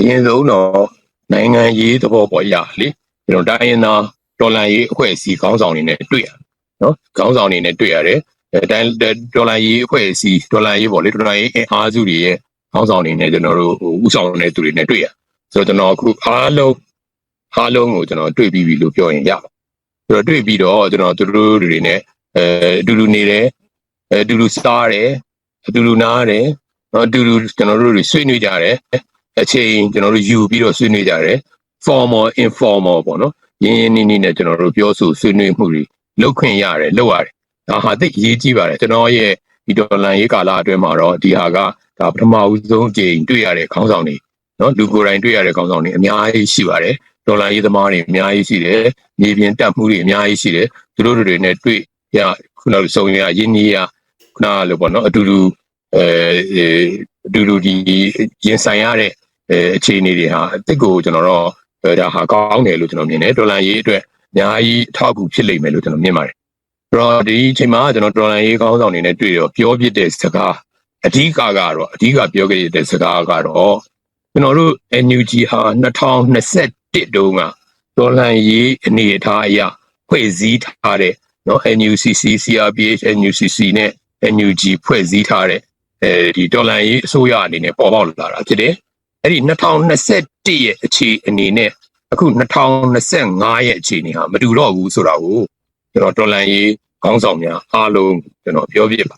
အရင်ဆုံးတော့နိုင်ငံရေးသဘောပေါ်ရလေကျွန်တော်တိုင်းရင်းသားတော်လှန်ရေးအဖွဲ့အစည်းခေါင်းဆောင်တွေနဲ့တွေ့ရနော်ခေါင်းဆောင်တွေနဲ့တွေ့ရတယ်အဲတိုင်းတော်လှန်ရေးအဖွဲ့အစည်းတော်လှန်ရေးပေါ့လေတော်လှန်ရေးအင်အားစုတွေရဲ့ခေါင်းဆောင်တွေနဲ့ကျွန်တော်တို့ဟိုဥဆောင်တဲ့သူတွေနဲ့တွေ့ရဆိုတော့ကျွန်တော်အခုအားလုံးအားလုံးကိုကျွန်တော်တွေ့ပြီးပြီလို့ပြောရင်ရပါဆိုတော့တွေ့ပြီးတော့ကျွန်တော်သူတို့တွေနဲ့အဲအတူတူနေတယ်အဲအတူတူစားတယ်အတူတူနားတယ်နော်အတူတူကျွန်တော်တို့တွေဆွေးနွေးကြတယ် အချိန်ကျွန်တော်တို့ယူပြီးတော့ဆွေးနွေးကြတယ် formal informal ပေါ့နော်ရင်းရင်းနှီးနှီးနဲ့ကျွန်တော်တို့ပြောဆိုဆွေးနွေးမှုတွေလုပ်ခွင့်ရတယ်လုပ်ရတယ်ဒါဟာသိအရေးကြီးပါတယ်ကျွန်တော်ရဲ့ဒီဒေါ်လာရေးကာလအတွင်းမှာတော့ဒီဟာကဒါပထမဦးဆုံးအကြိမ်တွေ့ရတဲ့ခေါင်းဆောင်တွေနော်လူကိုယ်တိုင်တွေ့ရတဲ့ခေါင်းဆောင်တွေအများကြီးရှိပါတယ်ဒေါ်လာရေးသမားတွေအများကြီးရှိတယ်မြေပြင်တပ်မှုတွေအများကြီးရှိတယ်သူတို့တွေနဲ့တွေ့ရခုနကစုံရရင်းနှီးရခုနကလိုပေါ့နော်အတူတူအဲအတူတူဒီရင်ဆိုင်ရတဲ့ အဲအခြေအနေတွေဟာအစ်စ်ကိုကျွန်တော်တော့အဲဒါဟာကောင်းတယ်လို့ကျွန်တော်မြင်တယ်ဒေါ်လာရေးအတွက်အများကြီးအထောက်အကူဖြစ်လိမ့်မယ်လို့ကျွန်တော်မြင်ပါတယ်အဲ့တော့ဒီအချိန်မှာကျွန်တော်ဒေါ်လာရေးကောင်းဆောင်တွေနဲ့တွေ့တော့ပြောပြတဲ့စကားအဓိကကတော့အဓိကပြောခဲ့တဲ့စကားကတော့ကျွန်တော်တို့ NUG ဟာ2021တုန်းကဒေါ်လာရေးအနေအထားအရဖွဲ့စည်းထားတဲ့နော် NUCC CRPH NUCC နဲ့ NUG ဖွဲ့စည်းထားတဲ့အဲဒီဒေါ်လာရေးအစိုးရအနေနဲ့ပေါ်ပေါက်လာတာဖြစ်တယ် အဲ့ဒီ2021ရဲ့အခြေအနေနဲ့အခု2025ရဲ့အခြေအနေဟာမတူတော့ဘူးဆိုတာကိုကျွန်တော်တော်လန်ရေးခေါင်းဆောင်များအားလုံးကျွန်တော်ပြောပြပါ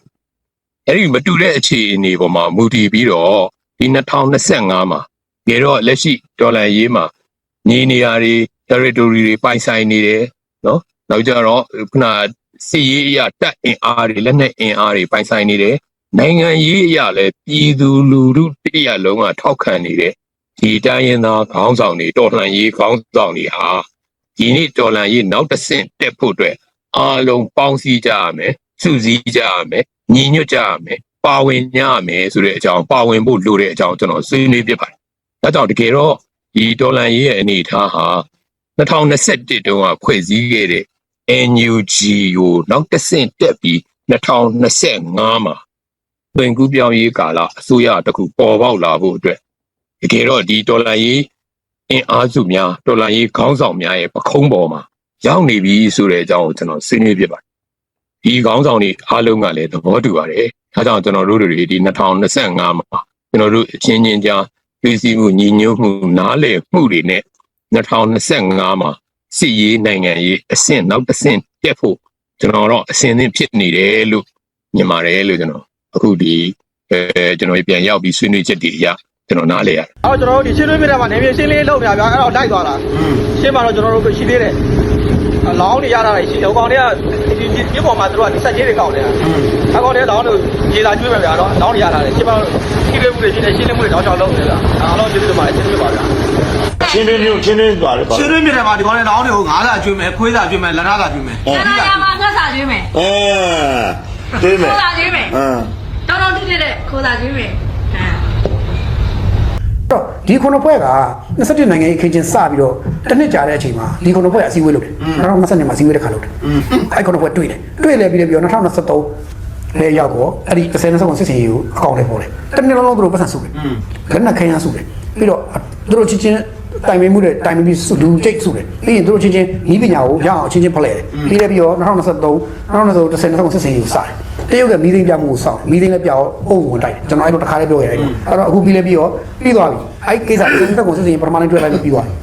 အဲ့ဒီမတူတဲ့အခြေအနေပေါ်မှာမူတည်ပြီးတော့ဒီ2025မှာကြတော့လက်ရှိတော်လန်ရေးမှာညီနေရာတွေ territory တွေပိုင်ဆိုင်နေတယ်နော်နောက်ကြတော့ခုနစစ်ရေးအရာတပ်အင်အားတွေလက်နက်အင်အားတွေပိုင်ဆိုင်နေတယ် နိုင်ငံရေးအရာလည်းပြည်သူလူထုတရလုံးကထောက်ခံနေတဲ့ဒီတိုင်းရင်းသားခေါင်းဆောင်တွေတော်လှန်ရေးခေါင်းဆောင်တွေဟာဒီနေ့တော်လှန်ရေးနောက်တစ်ဆင့်တက်ဖို့အတွက်အားလုံးပေါင်းစည်းကြရမယ်စုစည်းကြရမယ်ညီညွတ်ကြရမယ်ပါဝင်ကြရမယ်ဆိုတဲ့အကြောင်းပါဝင်ဖို့လိုတဲ့အကြောင်းကျွန်တော်ဆွေးနွေးပြပါတယ်။ဒါကြောင့်တကယ်တော့ဒီတော်လှန်ရေးရဲ့အနေအထားဟာ2021တုန်းကဖွဲ့စည်းခဲ့တဲ့ NUG ကိုနောက်တစ်ဆင့်တက်ပြီး2025မှာ တွင်ကူးပြောင်းရေးကာလအစိုးရတစ်ခုပေါ်ပေါက်လာဖို့အတွက်တကယ်တော့ဒီဒေါ်လာရေးအင်အားစုများဒေါ်လာရေးခေါင်းဆောင်များရဲ့ပခုံးပေါ်မှာရောက်နေပြီဆိုတဲ့အကြောင်းကိုကျွန်တော်ဆွေးနွေးပြပါတယ်။ဒီခေါင်းဆောင်တွေအားလုံးကလည်းသဘောတူပါတယ်။ဒါကြောင့်ကျွန်တော်တို့တွေဒီ2025မှာကျွန်တော်တို့အချင်းချင်းကြားပြည်စည်းမှုညီညွတ်မှုနားလည်မှုတွေနဲ့2025မှာစီရေးနိုင်ငံရေးအဆင့်နောက်တစ်ဆင့်တက်ဖို့ကျွန်တော်တော့အဆင်သင့်ဖြစ်နေတယ်လို့မြင်ပါတယ်လို့ကျွန်တော် အခုဒီအဲကျွန်တော်ပြန်ရောက်ပြီးဆွေးနွေးချက်တွေအရကျွန်တော်နားလဲရတယ်အော်ကျွန်တော်တို့ဒီချင်းသွင်းပြတဲ့မှာနေမြေရှင်းလေးလုပ်ပြဗျာအဲ့တော့လိုက်သွားတာရှင်းမှာတော့ကျွန်တော်တို့ရှိသေးတယ်လောင်းနေရတာရှိတယ်ဟိုကောင်တွေကဒီဒီဒီပေါ်မှာသူတို့ကဆက်ကြီးတွေကောက်နေတာအကောင်တွေလောင်းတို့ရေလာကျွေးမယ်ဗျာတော့လောင်းနေရတာလေရှင်းမှာရှိသေးမှုတွေရှိတယ်ရှင်းနေမှုတွေတော့ချောင်းလုံးနေတာအားလုံးကျေးဇူးတင်ပါတယ်ရှင်းပြပါဗျာချင်းတွင်းမျိုးချင်းတွင်းသွားတယ်ပါရှင်းသွင်းပြတဲ့မှာဒီကောင်တွေလောင်းတွေကိုငါးစာကျွေးမယ်ခွေးစာကျွေးမယ်လက်ထားစာကျွေးမယ်အဲနာရမှာငှက်စာကျွေးမယ်အဲတွေ့မယ်ခိုးစာကျွေးမယ်အင်း တော်တော်တိတိတဲ့ခိုးစာကျွေးမယ်ဟမ်တော့ဒီခုနှစ်ဖွဲ့က27နိုင်ငံရေးခင်းချင်းစပြီးတော့တစ်နှစ်ကြာတဲ့အချိန်မှာဒီခုနှစ်ဖွဲ့အစည်းအဝေးလုပ်တယ်2020မှာအစည်းအဝေးတစ်ခါလုပ်တယ်အဲ့ခုနှစ်ဖွဲ့တွေ့တယ်တွေ့လဲပြီးတော့ပြီးတော့2023လဲရောက်တော့အဲ့ဒီ30နှစ်ဆုံးစစ်စင်ရေးကိုအကောင့်ထဲပေါ်တယ်တစ်နှစ်လုံးလုံးသူတို့ပတ်စံစုတယ်လက်နက်ခင်းရစုတယ်ပြီးတော့သူတို့ချင်းချင်းတိုင်ပင်မှုတွေတိုင်ပင်ပြီးစုလူကျိတ်စုတယ်ပြီးရင်သူတို့ချင်းချင်းဤပညာကိုရအောင်ချင်းချင်းဖလှယ်တယ်ပြီးလဲပြီးတော့2023 2023 30နှစ်ဆုံးစစ်စင်ရေးကိုစတယ် တရုတ်ကမီးသိမ်းပြမှုကိုစောင့်မီးသိမ်းလည်းပြောင်းအုပ်ဝင်တိုက်တယ်ကျွန်တော်အဲ့လိုတစ်ခါလေးပြောရတယ်အဲ့တော့အခုပြီးလဲပြီးတော့ပြီးသွားပြီအဲ့ကိစ္စတစ်သက်ကိုစစ်စင်ရေးပထမတိုင်းတွေ့လိုက်ပြီးပြီးသွားပြီ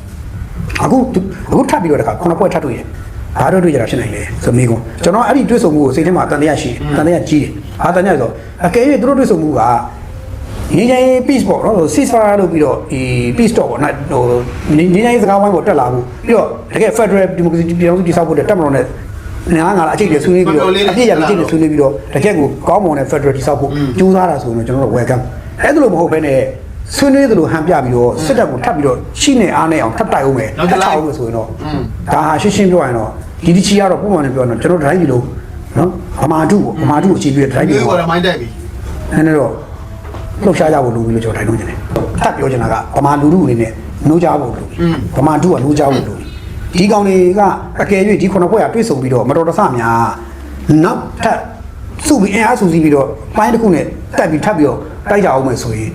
အခုအခုထပ်ပြီးတော့တခါခုနပွဲထပ်တွေ့တယ်ဘာတော့တွေ့ကြတာဖြစ်နိုင်လဲဆိုမိကွန်းကျွန်တော်အဲ့ဒီတွေ့ဆုံမှုကိုစိတ်ထဲမှာတန်တရားရှိတယ်တန်တရားကြီးတယ်ဟာတန်တရားဆိုအကယ်၍သူတို့တွေ့ဆုံမှုကငင်းငင်း peace ပေါ့နော် ceasefire လုပ်ပြီးတော့ဒီ peace talk ပေါ့နော်ဟိုငင်းငင်းစကားဝိုင်းပေါ်တက်လာမှုပြီးတော့တကယ် federal democracy ပြည်အောင်စုတည်ဆောက်ဖို့တက်မလို့နဲ့ နားငါအကျိတ်တွေဆွေးနွေးပြီးတော့အပြည့်ရအကျိတ်တွေဆွေးနွေးပြီးတော့တကယ်ကိုကောင်းမွန်တဲ့ federal တည်ဆောက်ဖို့ကြိုးစားတာဆိုရင်တော့ကျွန်တော်တို့ welcome အဲ့ဒါလိုမဟုတ်ဘဲနဲ့ဆွေးနွေးသလိုဟန်ပြပြီးတော့စစ်တပ်ကိုထပ်ပြီးတော့ရှိနေအားနဲ့အောင်ထပ်တိုက်အောင်မယ်ထပ်ချအောင်မယ်ဆိုရင်တော့ဒါဟာရှင်းရှင်းပြောရင်တော့ဒီဒီချီကတော့ပုံမှန်နဲ့ပြောရင်တော့ကျွန်တော်တိုင်းပြည်လုံးနော်ဗမာတုပေါ့ဗမာတုကိုအခြေပြုတဲ့တိုင်းပြည်ဒီလုံးကောင်တွေမိုင်းတိုက်ပြီအဲ့ဒါတော့လှုပ်ရှားကြဖို့လိုပြီလို့ကျွန်တော်တိုင်းလို့ကျင်တယ်ထပ်ပြောချင်တာကဗမာလူထုအနေနဲ့နှိုးကြဖို့လိုပြီဗမာတုကနှိုးကြဖို့လိုပြီ ဒီကောင်တွေကအကယ်၍ဒီခုနှစ်ဖွဲ့ကတွေ့ဆုံပြီးတော့မတော်တဆများနောက်ထပ်စုပြီးအင်အားစုစည်းပြီးတော့ပိုင်းတစ်ခုနဲ့တက်ပြီးထပ်ပြီးတော့တိုက်ကြအောင်မယ်ဆိုရင်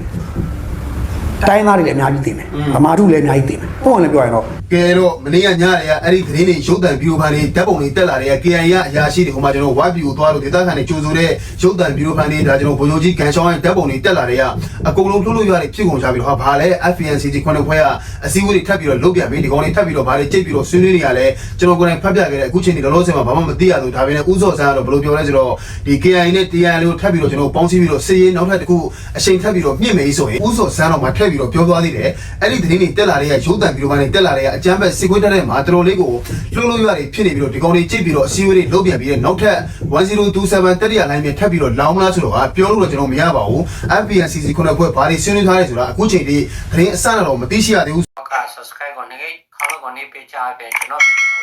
တိုင်းသားတွေလည်းအများကြီးသိမယ်ဗမာထုလည်းအများကြီးသိမယ်ပုံမှန်လည်းပြောရရင်တော့ကဲတော့မနေ့ကညတွေကအဲ့ဒီသတင်းတွေရုပ်တံဗီဒီယိုဖန်တွေဓာတ်ပုံတွေတက်လာတဲ့ KI ရအရာရှိတွေဟိုမှာကျွန်တော်ဝါဗီကိုသွားလို့ဒေသခံတွေကြိုဆိုတဲ့ရုပ်တံဗီဒီယိုဖန်တွေဒါကျွန်တော်ဘုံယုံကြီးကန်ရှောင်းရဲ့ဓာတ်ပုံတွေတက်လာတဲ့ကအကုန်လုံးလှုပ်လို့ရတယ်ဖြစ်ကုန်ကြပြီးတော့ဟာဘာလဲ FNCG ခွန်းခွဲကအစည်းအဝေးတွေထပ်ပြီးတော့လုပ်ပြန်ပြီဒီကောင်တွေထပ်ပြီးတော့ဘာတွေကြိတ်ပြီးတော့ဆွေးနွေးနေရလဲကျွန်တော်ကိုယ်တိုင်ဖတ်ပြခဲ့တဲ့အခုချိန်ဒီလောလောဆယ်မှာဘာမှမသိရဘူးဒါပေမဲ့ဥစောဆန်းကတော့ဘယ်လိုပြောလဲဆိုတော့ဒီ KI နဲ့ TI လေးကိုထပ်ပြီးတော့ကျွန်တော်ပေါင်းစည်းပြီးတော့စီရင်နောက်ထပ်တစ်ခုအချိန်ထပ်ပြီးတော့မြင့်မယ်ဆိုရင်ဥစောဆန်းတော့မှထပ်ပြီးတော့ပြောသွားသေးတယ်အဲ့ဒီသတင်းတွေတက်လာတဲ့ရုပ်တံဗီဒီယိုဖန်တွေတက်လာတဲ့အကြမ်းဖက်စစ်ခွေးတက်တဲ့မှာတော်တော်လေးကိုလှုပ်လို့ရတယ်ဖြစ်နေပြီးတော့ဒီကောင်တွေကြိတ်ပြီးတော့အစည်းအဝေးတွေလုပ်ပြန်ပြီးတဲ့နောက်ထပ်1027တက်ရလိုင်းမြေထပ်ပြီးတော့လောင်းမလားဆိုတော့ပြောလို့တော့ကျွန်တော်မရပါဘူး FPNCC ခုနှစ်ခွဲဘာတွေဆွေးနွေးထားလဲဆိုတာအခုချိန်ထိသတင်းအစတော့မသိရှိရသေးဘူးက subscribe ကိုနေခေါင်းကိုနေပေးချပေးကျွန်တော်ဗီဒီယို